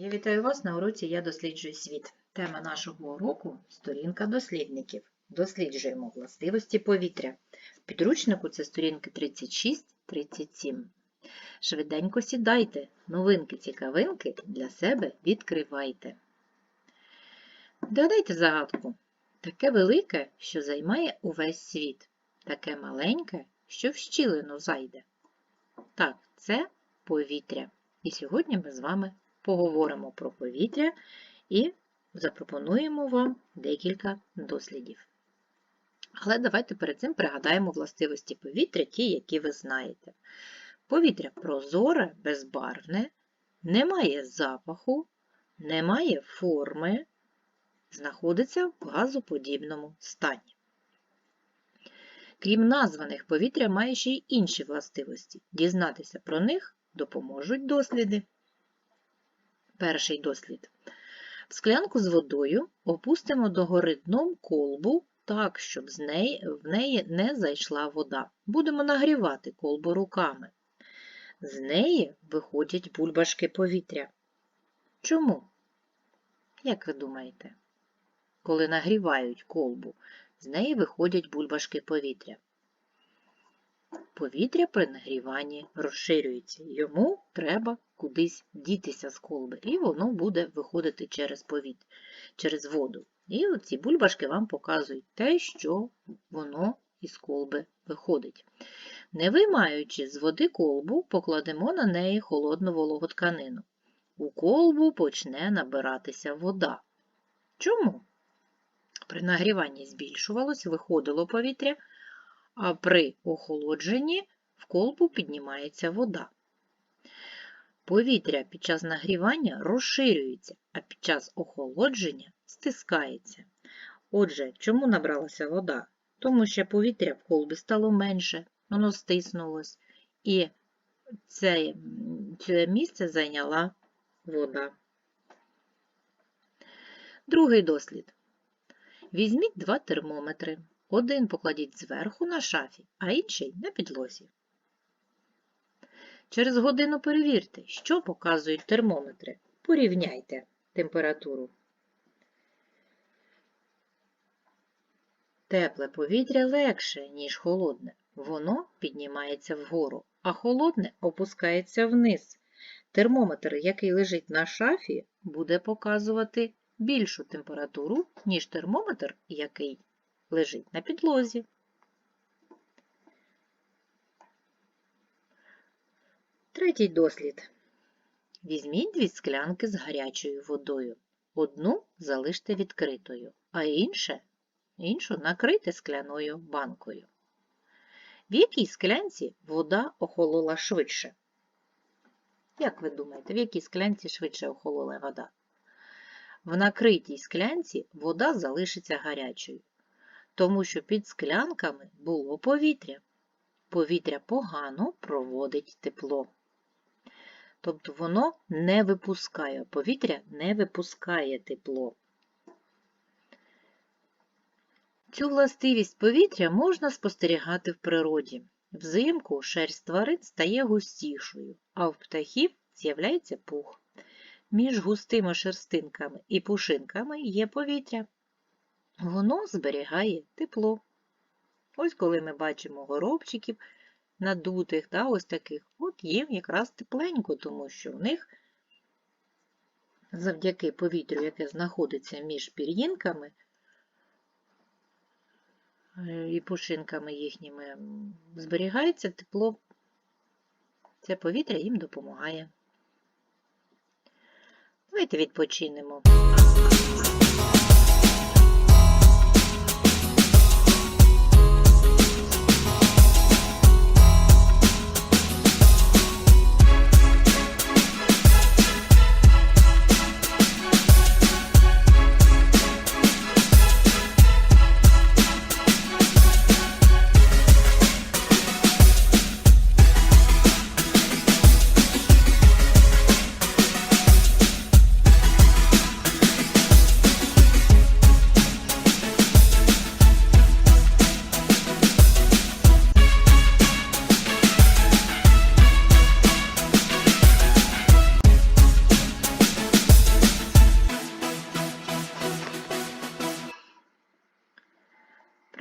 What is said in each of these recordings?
Я вітаю вас на уроці Я досліджую світ. Тема нашого уроку сторінка дослідників. Досліджуємо властивості повітря. В підручнику це сторінки 36-37. Швиденько сідайте, новинки-цікавинки для себе відкривайте. Догадайте загадку. Таке велике, що займає увесь світ. Таке маленьке, що в щілину зайде. Так, це повітря. І сьогодні ми з вами поговоримо про повітря і запропонуємо вам декілька дослідів. Але давайте перед цим пригадаємо властивості повітря, ті, які ви знаєте. Повітря прозоре, безбарвне, не має запаху, не має форми, знаходиться в газоподібному стані. Крім названих, повітря має ще й інші властивості. Дізнатися про них допоможуть досліди. Перший дослід. В склянку з водою опустимо догори дном колбу так, щоб з неї, в неї не зайшла вода. Будемо нагрівати колбу руками. З неї виходять бульбашки повітря. Чому? Як ви думаєте? Коли нагрівають колбу, з неї виходять бульбашки повітря. Повітря при нагріванні розширюється, йому треба кудись дітися з колби, і воно буде виходити через повітря, через воду. І оці бульбашки вам показують те, що воно із колби виходить. Не виймаючи з води колбу, покладемо на неї холодну вологу тканину. У колбу почне набиратися вода. Чому? При нагріванні збільшувалось, виходило повітря, а при охолодженні в колбу піднімається вода. Повітря під час нагрівання розширюється, а під час охолодження стискається. Отже, чому набралася вода? Тому що повітря в колбі стало менше, воно стиснулось, і це, це місце зайняла вода. Другий дослід. Візьміть два термометри. Один покладіть зверху на шафі, а інший на підлозі. Через годину перевірте, що показують термометри. Порівняйте температуру. Тепле повітря легше, ніж холодне. Воно піднімається вгору, а холодне опускається вниз. Термометр, який лежить на шафі, буде показувати більшу температуру, ніж термометр, який лежить на підлозі. Третій дослід. Візьміть дві склянки з гарячою водою. Одну залиште відкритою, а інше, іншу накрийте скляною банкою. В якій склянці вода охолола швидше? Як ви думаєте, в якій склянці швидше охолола вода? В накритій склянці вода залишиться гарячою, тому що під склянками було повітря. Повітря погано проводить тепло. Тобто воно не випускає, повітря не випускає тепло. Цю властивість повітря можна спостерігати в природі. Взимку шерсть тварин стає густішою, а в птахів з'являється пух. Між густими шерстинками і пушинками є повітря. Воно зберігає тепло. Ось коли ми бачимо горобчиків надутих, да, ось таких, от їм якраз тепленько, тому що в них завдяки повітрю, яке знаходиться між пір'їнками е, і пушинками їхніми, зберігається тепло. Це повітря їм допомагає. Давайте відпочинемо.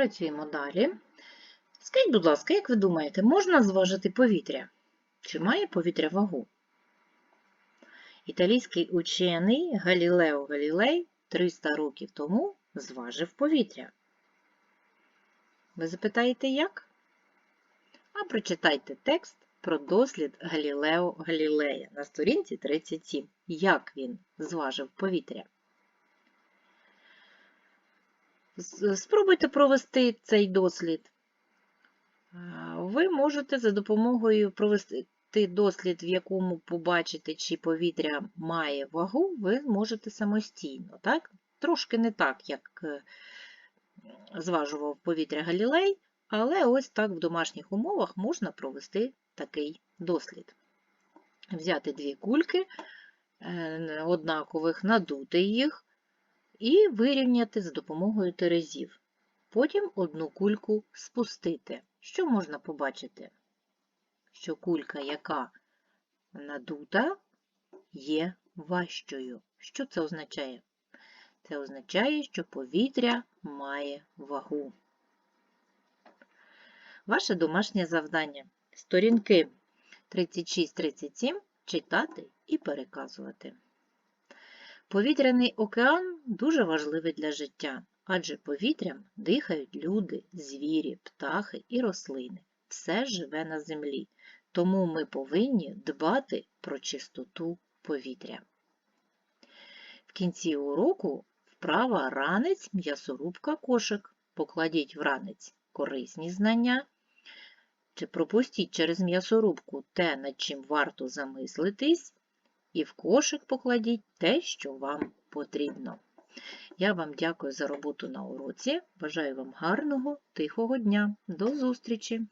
Працюємо далі. Скажіть, будь ласка, як ви думаєте, можна зважити повітря? Чи має повітря вагу? Італійський учений Галілео Галілей 300 років тому зважив повітря. Ви запитаєте, як? А прочитайте текст про дослід Галілео Галілея на сторінці 37. Як він зважив повітря? З- Спробуйте провести цей дослід. Ви можете за допомогою провести дослід, в якому побачите, чи повітря має вагу, ви можете самостійно. Так? Трошки не так, як е, зважував повітря Галілей, але ось так в домашніх умовах можна провести такий дослід. Взяти дві кульки е, однакових, надути їх і вирівняти за допомогою терезів. Потім одну кульку спустити. Що можна побачити? Що кулька, яка надута, є важчою. Що це означає? Це означає, що повітря має вагу. Ваше домашнє завдання. Сторінки 36-37 читати і переказувати. Повітряний океан дуже важливий для життя, адже повітрям дихають люди, звірі, птахи і рослини. Все живе на землі, тому ми повинні дбати про чистоту повітря. В кінці уроку вправа ранець, м'ясорубка, кошик. Покладіть в ранець корисні знання, чи пропустіть через м'ясорубку те, над чим варто замислитись, і в кошик покладіть те, що вам потрібно. Я вам дякую за роботу на уроці. Бажаю вам гарного, тихого дня. До зустрічі!